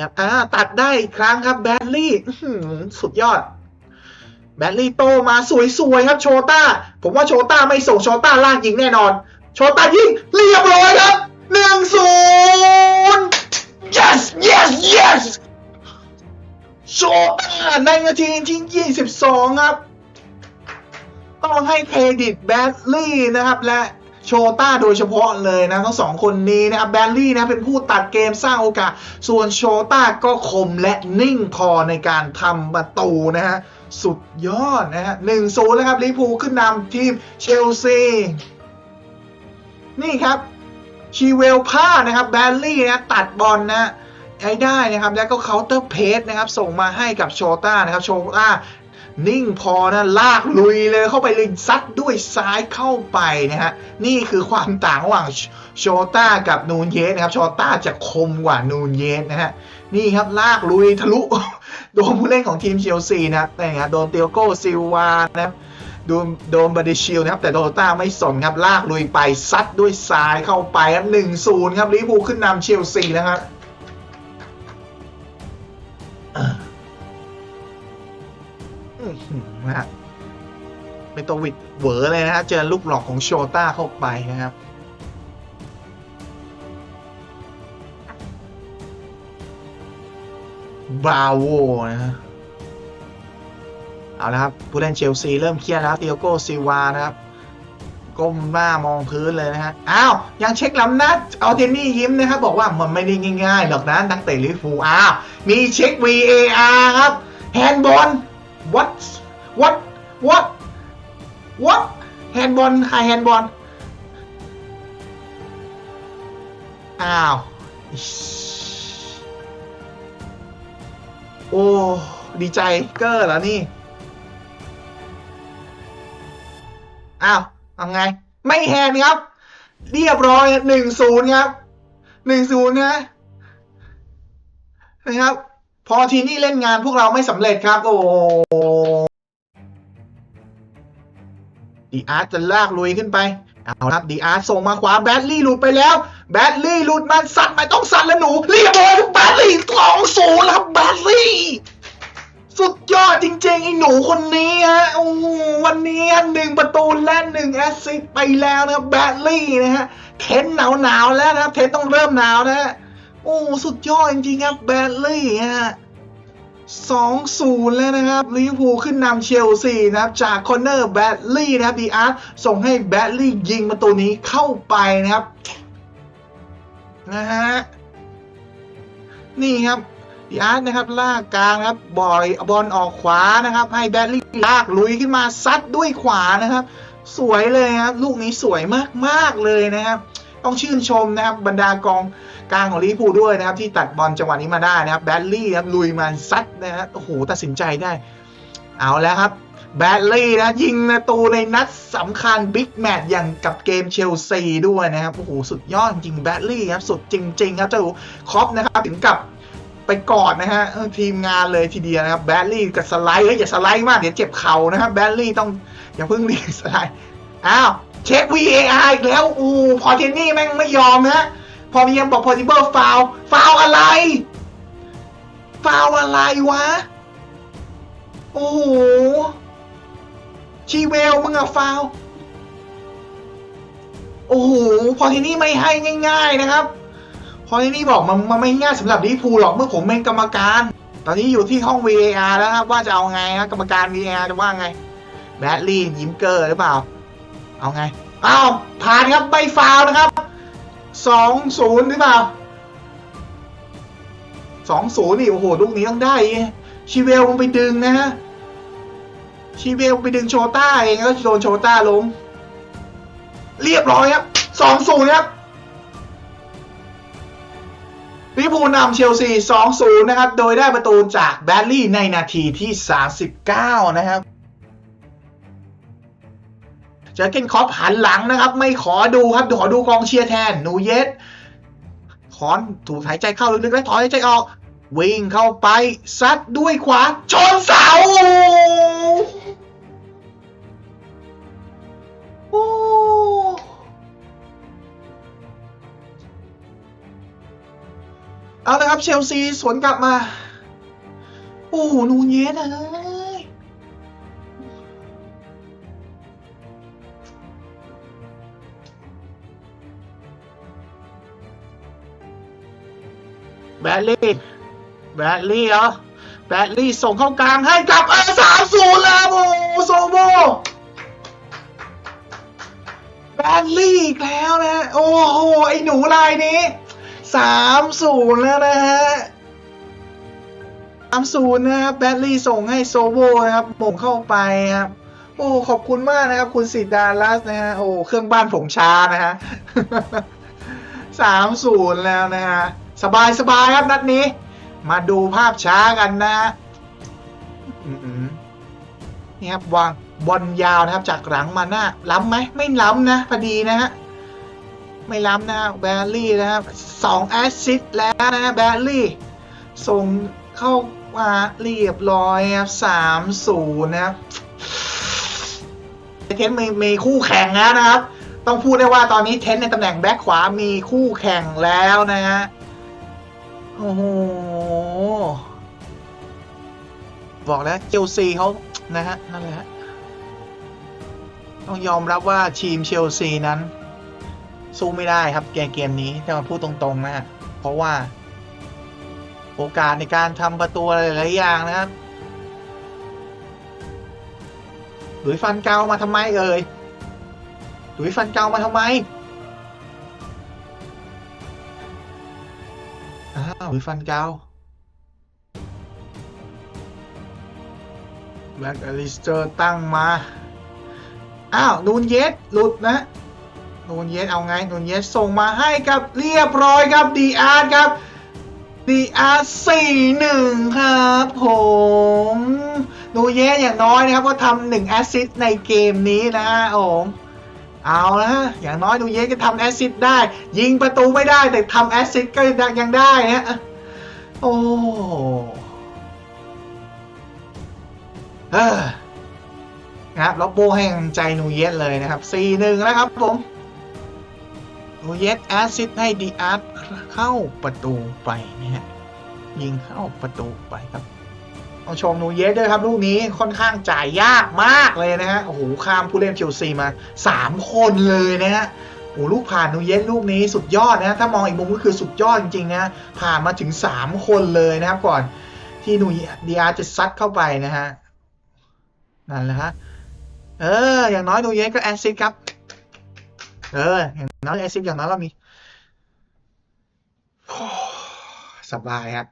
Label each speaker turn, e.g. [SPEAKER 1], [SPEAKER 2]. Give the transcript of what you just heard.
[SPEAKER 1] ครับอ่าตัดได้อีกครั้งครับแบดลี่สุดยอด แบดลี่โตมาสวยๆครับโชต้า ผมว่าโชต้าไม่ส่งโชต้าล่ากยิงแน่นอน โชต้ายิงเรียบร้อยครับหนึ่งศูนย์ yes yes yes โชต้าในนาทีที่22ครับ ต้องให้เครดิตแบดลี่นะครับและ โชต้าโดยเฉพาะเลยนะทั้งสองคนนี้นะครับแบดลี่นะเป็นผู้ตัดเกมสร้างโอกาส ส่วนโชต้าก็คมและนิ่งพอในการทำประตูนะฮะสุดยอดนะฮะหนึ่งศูนย์แล้วครับลิพูขึ้นนำทีมเชลซีนี่ครับชีเวลผ้านะครับแบลลี่นะตัดบอลนะใช้ได้นะครับแล้วก็เคาน์เตอร์เพสนะครับส่งมาให้กับโชต้านะครับโชต้า นิ่งพอนะลากลุยเลยเข้าไปเลยซัดด้วยซ้ายเข้าไปนะฮะนี่คือความต่างระหว่างโชต้ากับนูนเยสนะครับโชต้าจะคมกว่านูนเยสนะฮะนี่ครับลากลุยทะลุโดนผู้เล่นของทีมเชลซีนะครับแต่นะโดนเตียโก้ซิลวานะครับโดนโดนบาเดชิลนะครับแต่โดต้าไม่สนครับลากลุยไปซัดด้วยซ้ายเข้าไปครับหนึ่งศูนย์ครับลิเวอร์พูลขึ้นนำเชลซีนะครับ อื้อหือนะฮะเป็นตัววิดเหวอเลยนะฮะเจอลูกหลอกของโชต้าเข้าไปนะครับบราโวนะฮะเอาละครับผู้เล่นเชลซีเริ่มเครียดแล้วเตียโก้ซิวานะครับก้มหน้ามองพื้นเลยนะฮะ อ้าว ยังเช็คล้ำหน้าเอาเทนนี่ยิ้มนะครับบอกว่ามันไม่ได้ง่ายๆหรอกนะนักเตะลิเวอร์พูอ้าว มีเช็ค VAR ครับ แฮนด์บอล what what what what แฮนด์บอลใครแฮนด์บอลอ้าว โอ้ ดีใจเกอร์เหรอนี่ อ้าวเอาไง ไม่แฮนครับ เรียบร้อยหนึ่งศูนย์ครับหนึ่งศูนย์นะนะครับ พอทีนี่เล่นงานพวกเราไม่สำเร็จครับ โอ้ดีอาร์ตจะลากลุยขึ้นไป เอาครับดีอาร์ตส่งมาขวาแบดลี่หลุดไปแล้ว แบดลี่หลุดมันสัตว์ไม่ต้องสัตว์แล้วหนูเรียบร้อยแบดลี่สองศูนย์ครับแบดลี่สุดยอดจริงๆไอ้หนูคนนี้ฮะโอ้วันนี้หนึ่งประตูและหนึ่งแอสซิสไปแล้วนะแบดลี่นะฮะเทนหนาวหนาวๆแล้วนะเทนต้องเริ่มหนาวนะฮะ โอ้ สุดยอดจริงๆครับแบดลี่ฮะสองศูนย์แล้วนะครับลิเวอร์พูลขึ้นนำเชลซีนะครับ จากคอนเนอร์แบดลี่นะครับดีอาร์ตส่งให้แบดลี่ยิงประตูนี้เข้าไปนะครับนะฮะนี่ครับดีอาร์ตนะครับลากกลางครับบอยบอลออกขวานะครับ ให้แบดลี่ลากลุยขึ้นมาซัดด้วยขวานะครับ สวยเลยครับ ลูกนี้สวยมากๆเลยนะครับ ต้องชื่นชมนะครับบรรดากอง กลางของลิพูด้วยนะครับ ที่ตัดบอลจังหวะนี้มาได้นะครับแบดลี่ครับลุยมาซัดนะครับโอ้โหตัดสินใจได้ เอาแล้วครับแบดลี่นะยิงประตูในนัดสำคัญบิ๊กแมตช์อย่างกับเกมเชลซีด้วยนะครับโอ้โหสุดยอดจริงแบดลี่ครับสุดจริง ๆ ครับเจ้าครอปนะครับถึงกับไปกอดนะฮะทีมงานเลยทีเดียวนะครับแบดลี่กับสไลด์เฮ้ยอย่าสไลด์มากเดี๋ยวเจ็บเข่านะครับแบดลี่ต้องอย่าเพิ่งรีบสไลด์อ้าวเช็ค VAR อีกแล้วอู้พอเทนนี่แม่งไม่ยอมนะ พอมียังบอก possible foul foul อะไร foul อะไรวะ โอ้โห ชีเวลมึงอะ foul โอ้โห พอทนนี่ไม่ให้ง่าย ๆนะครับ พอที่นี่บอกมันมันไม่ง่ายสำหรับลิเวอร์พูลหรอกเมื่อผมเป็นกรรมการ ตอนนี้อยู่ที่ห้อง VAR แล้วครับว่าจะเอาไงครับกรรมการ VAR จะว่าไงแบดลี่ยิ้มเกอร์หรือเปล่า เอาไง อ้าวผ่านครับไม่ฟาวนะครับ สองศูนย์หรือเปล่าสองศูนย์นี่โอ้โหลูกนี้ต้องได้ชีเวลมันไปดึงนะฮะชีเวลไปดึงโชต้าเองแล้วโดนโชต้าล้มเรียบร้อยครับสองศูนย์ครับลิเวอร์พูลนำเชลซี 2-0 นะครับ โดยได้ประตูจากแบดลี่ในนาทีที่ 39 นะครับ เจอเกนคอปหันหลังนะครับ ไม่ขอดูครับขอดูกองเชียร์แทนนูเยสขอนถูกหายใจเข้าลึกๆแล้วถอนหายใจออก วิ่งเข้าไป ซัดด้วยขวาชนเสาโอ้เอาละครับเชลซีสวนกลับมา โอ้โหนูเยสอ้ย บดลี่แบดลี่เหรอแบดลี่ส่งเข้ากลางให้กับเออสามศูนย์แล้วโอ้โซโบแบดลี่อีกแล้วนะ โอ้โห ไอหนูลายนี้สามศูนย์แล้วนะฮะสามศูนย์นะครับแบตลี่ส่งให้โซโวนะครับหม่งเข้าไปครับ โอ้ขอบคุณมากนะครับ คุณสิดารัสนะฮะโอ้เครื่องบ้านผงช้านะฮะสามศูนย์แล้วนะฮะ สบายสบายครับนัดนี้ มาดูภาพช้ากันนะนี่ครับวางบอลยาวนะครับ จากหลังมาหน้าล้ำไหมไม่ล้ำนะพอดีนะฮะไม่ล้ำนะแบลลี่นะครับสองแอสซิสแล้วนะฮะแบลลี่ ส่งเข้ามาเรียบร้อยครับสามศูนย์นะครับเทนมีมีคู่แข่งแล้วนะครับ ต้องพูดได้ว่าตอนนี้เทนในตำแหน่งแบ็คขวามีคู่แข่งแล้วนะฮะ โอ้โห บอกแล้วเชลซีเขานะฮะ นั่นแหละฮะ ต้องยอมรับว่าทีมเชลซีนั้น สู้ไม่ได้ครับเกมเกมนี้ถ้ามาพูดตรงๆนะฮะเพราะว่า โอกาสในการทำประตูอะไรหลายอย่างนะครับหลุยฟันเกามาทำไมเอ่ยหลุยฟันเกามาทำไมาวหลุยฟันเกาแบ็กอลิสเตอร์ตั้งมา อ้าวนูนเยสหลุดนะนูนเยสเอาไงนูนเยสส่งมาให้กับเรียบร้อยครับดีอาร์ครับดีอาร์สี่หนึ่งครับผมนูเยสอย่างน้อยนะครับ ก็ทำหนึ่งแอสซิสต์ในเกมนี้นะฮะผม เอานะอย่างน้อยนูเยสก็ทำแอสซิสได้ ยิงประตูไม่ได้แต่ทำแอสซิสก็ยังได้นะโอ้เออนะครับแล้วโบให้กำลังใจนูเยสเลยนะครับสี่หนึ่งนะครับผมนูเยสแอสซิสให้ดีอาร์เข้าประตูไปนะฮะยิงเข้าประตูไปครับ ต้องชมนูเยสด้วยครับ ลูกนี้ค่อนข้างจ่ายยากมากเลยนะฮะโอ้โหข้ามผู้เล่นเชลซีมาสามคนเลยนะฮะโอ้ลูกผ่านนูเยสลูกนี้สุดยอดนะฮะถ้ามองอีกมุมก็คือสุดยอดจริงๆนะผ่านมาถึงสามคนเลยนะครับก่อนที่นูดีอาจะซัดเข้าไปนะฮะนั่นแหละฮะเออ อย่างน้อยนูเยสก็แอซิสครับ เออ อย่างน้อยแอซิสอย่างน้อยเรามีสบายครับ